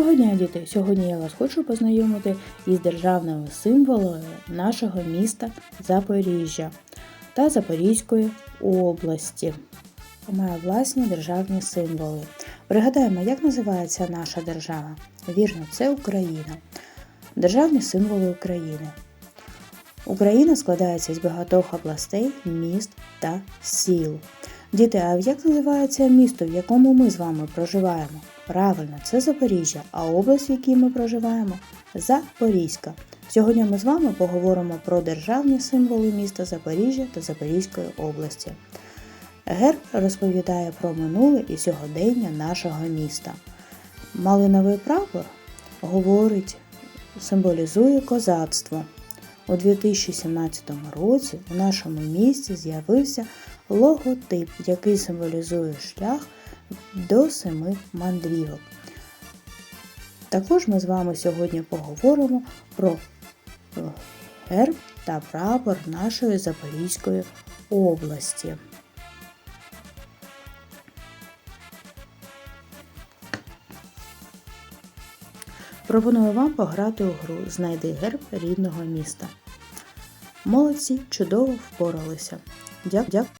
Доброго дня, діти! Сьогодні я вас хочу познайомити із державними символами нашого міста Запоріжжя та Запорізької області. Має власні державні символи. Пригадаємо, як називається наша держава? Вірно, це Україна. Державні символи України. Україна складається з багатьох областей, міст та сіл. Діти, а як називається місто, в якому ми з вами проживаємо? Правильно, це Запоріжжя, а область, в якій ми проживаємо Запорізька. Сьогодні ми з вами поговоримо про державні символи міста Запоріжжя та Запорізької області. Герб розповідає про минуле і сьогодення нашого міста. Малиновий прапор говорить, символізує козацтво. У 2017 році у нашому місті з'явився логотип, який символізує шлях до семи мандрівок. Також ми з вами сьогодні поговоримо про герб та прапор нашої Запорізької області. Пропоную вам пограти у гру Знайди герб рідного міста. Молодці чудово впоралися. Дякую.